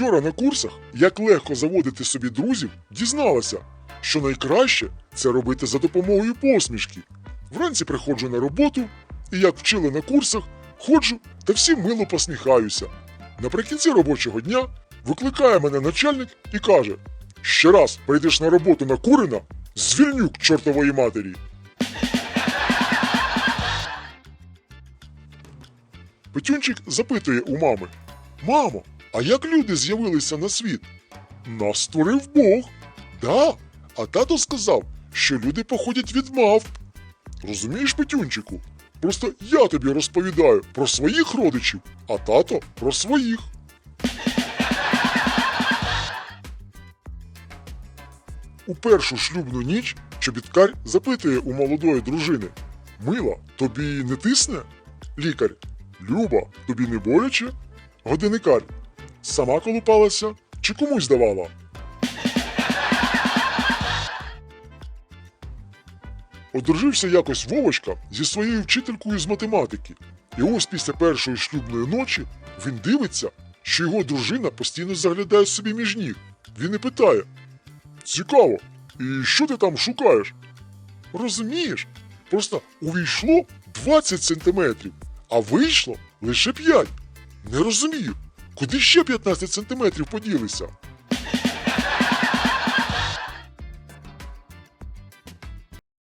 Вчора на курсах, як легко заводити собі друзів, дізналася, що найкраще це робити за допомогою посмішки. Вранці приходжу на роботу, і як вчили на курсах, ходжу та всім мило посміхаюся. Наприкінці робочого дня викликає мене начальник і каже: Ще раз прийдеш на роботу накурена, звільню к чортової матері. Петюнчик запитує у мами: Мамо, а як люди з'явилися на світ? Нас створив Бог. Да, а тато сказав, що люди походять від мавп. Розумієш, Петюнчику? Просто я тобі розповідаю про своїх родичів, а тато про своїх. У першу шлюбну ніч чобіткар запитує у молодої дружини: Мила, тобі не тисне? Лікар. Люба, тобі не боляче? Годинникар. Сама колупалася чи комусь давала? Одружився якось Вовочка зі своєю вчителькою з математики. І ось після першої шлюбної ночі він дивиться, що його дружина постійно заглядає собі між ніг. Він і питає: Цікаво, і що ти там шукаєш? Розумієш, просто увійшло 20 сантиметрів, а вийшло лише 5. Не розумію, куди ще 15 сантиметрів поділися?